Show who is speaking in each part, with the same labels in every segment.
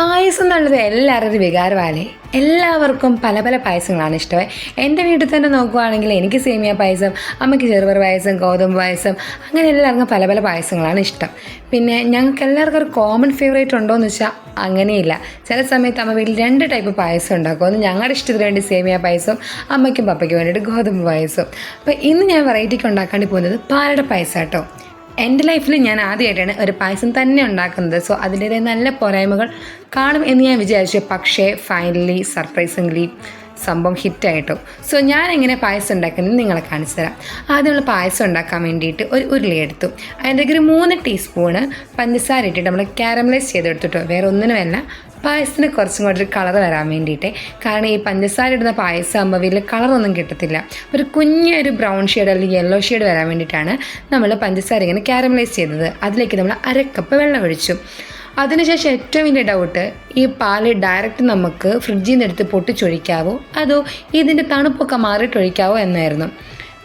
Speaker 1: പായസം എന്നുള്ളത് എല്ലാവരുടെ വികാരമല്ലേ എല്ലാവർക്കും പല പല പായസങ്ങളാണ് ഇഷ്ടമായി എന്റെ വീട്ടിൽ തന്നെ നോക്കുവാണെങ്കിൽ എനിക്ക് സേമിയ പായസം അമ്മയ്ക്ക് ചെറുപയർ പായസം ഗോതമ്പ് പായസം അങ്ങനെ എല്ലാവർക്കും പല പല പായസങ്ങളാണ് ഇഷ്ടം. പിന്നെ ഞങ്ങൾക്ക് എല്ലാവർക്കും ഒരു കോമൺ ഫേവറേറ്റ് ഉണ്ടോ എന്ന് വെച്ചാൽ അങ്ങനെയില്ല. ചില സമയത്ത് അമ്മ വീട്ടിൽ രണ്ട് ടൈപ്പ് പായസം ഉണ്ടാക്കും. ഒന്ന് ഞങ്ങളുടെ ഇഷ്ടത്തിന് വേണ്ടി സേമിയ പായസം അമ്മയ്ക്കും പപ്പയ്ക്കും വേണ്ടിയിട്ട് ഗോതമ്പ് പായസം. അപ്പോൾ ഇന്ന് ഞാൻ വെറൈറ്റിക്ക് ഉണ്ടാക്കാണ്ടി പോകുന്നത് പാലട പായസം കേട്ടോ എന്റെ ലൈഫിൽ ഞാൻ ആദ്യമായിട്ടാണ് ഒരു പായസം തന്നെ ഉണ്ടാക്കുന്നത്. സോ അതിന്റേതായ നല്ല പോരായ്മകൾ കാണും എന്ന് ഞാൻ വിചാരിച്ചു. പക്ഷേ ഫൈനലി സർപ്രൈസിംഗ്ലി സംഭവം ഹിറ്റായിട്ടോ. സോ ഞാൻ എങ്ങനെ പായസം ഉണ്ടാക്കുന്നത് നിങ്ങളെ കാണിച്ചു തരാം. നമ്മൾ പായസം ഉണ്ടാക്കാൻ വേണ്ടിയിട്ട് ഒരു ഉരുളി എടുത്തു. അതിന്റെ ഒരു മൂന്ന് ടീസ്പൂണ് പഞ്ചസാര ഇട്ടിട്ട് നമ്മൾ കാരമലൈസ് ചെയ്തെടുത്തിട്ടോ. വേറെ ഒന്നിനുമല്ല പായസത്തിന് കുറച്ചും കൂടി ഒരു കളർ വരാൻ വേണ്ടിയിട്ട്. കാരണം ഈ പഞ്ചസാര ഇടുന്ന പായസം ആകുമ്പോൾ വലിയ കളറൊന്നും കിട്ടത്തില്ല. ഒരു കുഞ്ഞൊരു ബ്രൗൺ ഷെയ്ഡ് അല്ലെങ്കിൽ യെല്ലോ ഷെയ്ഡ് വരാൻ വേണ്ടിയിട്ടാണ് നമ്മൾ പഞ്ചസാര ഇങ്ങനെ കാരമലൈസ് ചെയ്തത്. അതിലേക്ക് നമ്മൾ അരക്കപ്പ് വെള്ളം ഒഴിച്ചു. അതിനുശേഷം ഏറ്റവും വലിയ ഡൗട്ട് ഈ പാൽ ഡയറക്റ്റ് നമുക്ക് ഫ്രിഡ്ജിൽ നിന്ന് എടുത്ത് പൊട്ടിച്ചൊഴിക്കാവോ? അതോ ഇതിന്റെ തണുപ്പൊക്കെ മാറിയിട്ടൊഴിക്കാവോ എന്നായിരുന്നു.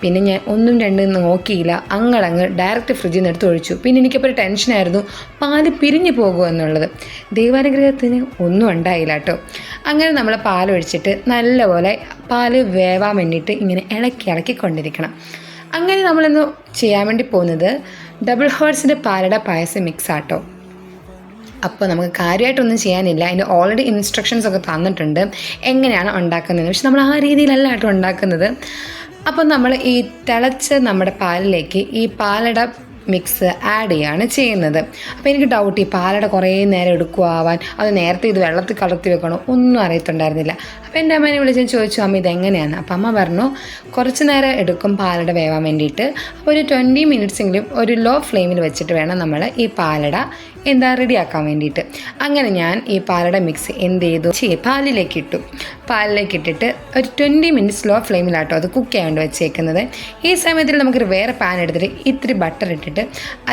Speaker 1: പിന്നെ ഞാൻ ഒന്നും രണ്ടും നോക്കിയില്ല. അങ്ങടങ്ങ് ഡയറക്റ്റ് ഫ്രിഡ്ജിൽ നിന്ന് എടുത്ത് ഒഴിച്ചു. പിന്നെ എനിക്കപ്പോൾ ഒരു ടെൻഷനായിരുന്നു പാൽ പിരിഞ്ഞു പോകുമോ എന്നുള്ളത്. ദൈവാനുഗ്രഹത്തിന് ഒന്നും ഉണ്ടായില്ല കേട്ടോ. അങ്ങനെ നമ്മൾ പാലൊഴിച്ചിട്ട് നല്ലപോലെ പാൽ വേവാൻ വേണ്ടിയിട്ട് ഇങ്ങനെ ഇളക്കി ഇളക്കി കൊണ്ടിരിക്കണം. അങ്ങനെ നമ്മളിന്ന് ചെയ്യാൻ വേണ്ടി പോകുന്നത് ഡബിൾ ഹേർട്സിന്റെ പാലട പായസം മിക്സ് ആട്ടോ. അപ്പോൾ നമുക്ക് കാര്യമായിട്ടൊന്നും ചെയ്യാനില്ല. അതിന്റെ ഓൾറെഡി ഇൻസ്ട്രക്ഷൻസ് ഒക്കെ തന്നിട്ടുണ്ട്. എങ്ങനെയാണ് ഉണ്ടാക്കുന്നത് പക്ഷെ നമ്മൾ ആ രീതിയിലല്ല കേട്ടോ ഉണ്ടാക്കുന്നത്. അപ്പോൾ നമ്മൾ ഈ തിളച്ച് നമ്മുടെ പാലിലേക്ക് ഈ പാലട മിക്സ് ആഡ് ചെയ്യാണ് ചെയ്യുന്നത്. അപ്പോൾ എനിക്ക് ഡൗട്ട് ഈ പാലട കുറേ നേരം എടുക്കുവാൻ അത് നേരത്തെ ഇത് വെള്ളത്തിൽ കലർത്തി വെക്കണോ ഒന്നും അറിയത്തുണ്ടായിരുന്നില്ല. അപ്പോൾ എന്റെ അമ്മേനെ വിളിച്ച് ചോദിച്ചു അമ്മ ഇതെങ്ങനെയാണ്? അപ്പോൾ അമ്മ പറഞ്ഞു കുറച്ച് നേരം എടുക്കും പാലട വേവാൻ വേണ്ടിയിട്ട്. അപ്പോൾ ഒരു ട്വന്റി മിനിറ്റ്സെങ്കിലും ഒരു ലോ ഫ്ലെയിമിൽ വെച്ചിട്ട് വേണം നമ്മൾ ഈ പാലട എന്താ റെഡിയാക്കാൻ വേണ്ടിയിട്ട്. അങ്ങനെ ഞാൻ ഈ പാലട മിക്സ് എന്ത് ചെയ്തു? പാലിലേക്ക് ഇട്ടു. പാലിലേക്ക് ഇട്ടിട്ട് ഒരു ട്വന്റി മിനിറ്റ്സ് ലോ ഫ്ലെയിമിലാട്ടോ അത് കുക്ക് ചെയ്യാണ്ട് വെച്ചേക്കുന്നത്. ഈ സമയത്തിൽ നമുക്കൊരു വേറെ പാൻ എടുത്തിട്ട് ഇത്തിരി ബട്ടർ ഇട്ടിട്ട്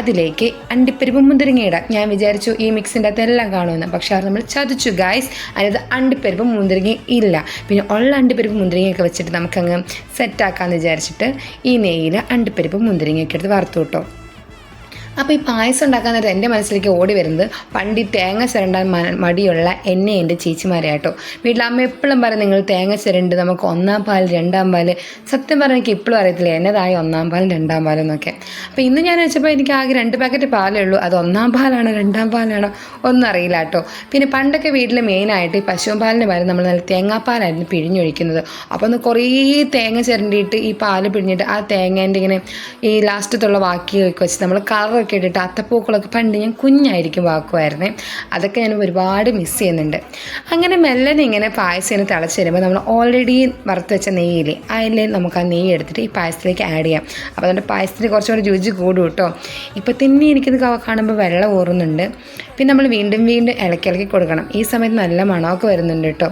Speaker 1: അതിലേക്ക് അണ്ടിപ്പരിപ്പ് മുന്തിരിങ്ങ ഇടാം. ഞാൻ വിചാരിച്ചു ഈ മിക്സിന്റെ അകത്ത് എല്ലാം കാണുമെന്ന്. പക്ഷേ അത് നമ്മൾ ചതിച്ചു ഗായ്സ് അതായത് അണ്ടിപ്പരിപ്പ് മുന്തിരിങ്ങ ഇല്ല. പിന്നെ ഉള്ള അണ്ടിപ്പരിപ്പ് മുന്തിരിങ്ങയൊക്കെ വെച്ചിട്ട് നമുക്കങ്ങ് സെറ്റാക്കാമെന്ന് വിചാരിച്ചിട്ട് ഈ നെയ്യിൽ അണ്ടിപ്പരിപ്പ് മുന്തിരിങ്ങയൊക്കെ എടുത്ത് വറുത്തു കിട്ടോ. അപ്പോൾ ഈ പായസം ഉണ്ടാക്കാൻ നേരത്തെ എന്റെ മനസ്സിലേക്ക് ഓടി വരുന്നത് പണ്ട് ഈ തേങ്ങ ചിരണ്ടാൻ മടിയുള്ള എന്നെ എന്റെ ചേച്ചിമാരെയാട്ടോ വീട്ടിൽ അമ്മ എപ്പോഴും പറയും നിങ്ങൾ തേങ്ങ ചിരണ്ട് നമുക്ക് ഒന്നാം പാൽ രണ്ടാം പാൽ. സത്യം പറഞ്ഞാൽ എനിക്ക് ഇപ്പോഴും അറിയത്തില്ല എന്നതായി ഒന്നാം പാലും രണ്ടാം പാലും എന്നൊക്കെ. അപ്പോൾ ഇന്ന് ഞാൻ വെച്ചപ്പോൾ എനിക്ക് ആകെ രണ്ട് പാക്കറ്റ് പാലേ ഉള്ളൂ. അത് ഒന്നാം പാലാണോ രണ്ടാം പാലാണോ ഒന്നും അറിയില്ല കേട്ടോ പിന്നെ പണ്ടൊക്കെ വീട്ടിൽ മെയിനായിട്ട് ഈ പശുവും പാലിന് പകരം നമ്മൾ നല്ല തേങ്ങാപ്പാലായിരുന്നു പിഴിഞ്ഞൊഴിക്കുന്നത്. അപ്പോൾ ഒന്ന് കുറേ തേങ്ങ ചിരണ്ടിയിട്ട് ഈ പാൽ പിഴിഞ്ഞിട്ട് ആ തേങ്ങേന്റെ ഇങ്ങനെ ഈ ലാസ്റ്റത്തുള്ള വാക്കിയൊക്കെ വെച്ച് നമ്മൾ കളറൊക്കെ ഇട്ടിട്ട് അത്തപ്പൂക്കളൊക്കെ പണ്ട് ഞാൻ കുഞ്ഞായിരിക്കും വാക്കുമായിരുന്നേ അതൊക്കെ ഞാൻ ഒരുപാട് മിസ് ചെയ്യുന്നുണ്ട്. അങ്ങനെ മെല്ലനെ ഇങ്ങനെ പായസത്തിന് തിളച്ച് വരുമ്പോൾ നമ്മൾ ഓൾറെഡി വറുത്ത് വെച്ച നെയ്യില്ലേ അതിൽ നമുക്ക് ആ നെയ്യ് എടുത്തിട്ട് ഈ പായസത്തിലേക്ക് ആഡ് ചെയ്യാം. അപ്പോൾ അതുകൊണ്ട് പായസത്തിന് കുറച്ചുകൂടി രുചി കൂടും കേട്ടോ ഇപ്പോൾ തന്നെ എനിക്കിത് കാണുമ്പോൾ വെള്ളം ഊറുന്നുണ്ട്. പിന്നെ നമ്മൾ വീണ്ടും വീണ്ടും ഇളക്കി ഇളക്കി കൊടുക്കണം. ഈ സമയത്ത് നല്ല മണമൊക്കെ വരുന്നുണ്ട് കേട്ടോ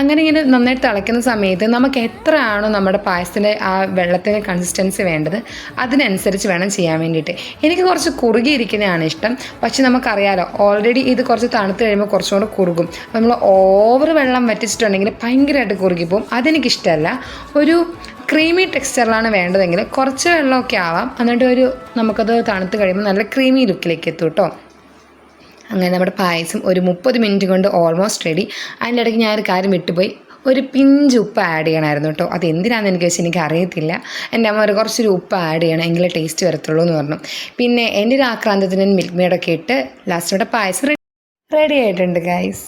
Speaker 1: അങ്ങനെ ഇങ്ങനെ നന്നായിട്ട് തിളയ്ക്കുന്ന സമയത്ത് നമുക്ക് എത്രയാണോ നമ്മുടെ പായസത്തിന്റെ ആ വെള്ളത്തിന്റെ കൺസിസ്റ്റൻസി വേണ്ടത് അതിനനുസരിച്ച് വേണം ചെയ്യാൻ വേണ്ടിയിട്ട്. എനിക്ക് കുറച്ച് കുറുകിയിരിക്കുന്നതാണ് ഇഷ്ടം. പക്ഷെ നമുക്കറിയാലോ ഓൾറെഡി ഇത് കുറച്ച് തണുത്ത് കഴിയുമ്പോൾ കുറച്ചും കൂടെ കുറുകും നമ്മൾ ഓവർ വെള്ളം വറ്റിച്ചിട്ടുണ്ടെങ്കിൽ ഭയങ്കരമായിട്ട് കുറുകിപ്പോവും. അതെനിക്കിഷ്ടമല്ല. ഒരു ക്രീമി ടെക്സ്ചറിലാണ് വേണ്ടതെങ്കിൽ കുറച്ച് വെള്ളമൊക്കെ ആവാം. എന്നിട്ട് ഒരു നമുക്കത് തണുത്ത് കഴിയുമ്പോൾ നല്ല ക്രീമി ലുക്കിലേക്ക് എത്തും കേട്ടോ അങ്ങനെ നമ്മുടെ പായസം ഒരു മുപ്പത് മിനിറ്റ് കൊണ്ട് ഓൾമോസ്റ്റ് റെഡി അതിന്റെ ഇടയ്ക്ക് ഞാൻ ഒരു കാര്യം വിട്ടുപോയി. ഒരു പിഞ്ച് ഉപ്പ് ആഡ് ചെയ്യണമായിരുന്നു കേട്ടോ. അത് എന്തിനാണെന്ന് എനിക്ക് വെച്ചാൽ എനിക്ക് അറിയത്തില്ല. എന്റെ അമ്മ ഒരു കുറച്ചൊരു ഉപ്പ് ആഡ് ചെയ്യണം എങ്കിലേ ടേസ്റ്റ് വരത്തുള്ളൂ എന്ന് പറഞ്ഞു. പിന്നെ എന്റെ ഒരു ആക്രാന്തത്തിന് മിൽക്ക് മെയ്ഡൊക്കെ ഇട്ട് ലാസ്റ്റോടെ പായസം റെഡി ആയിട്ടുണ്ട് ഗൈസ്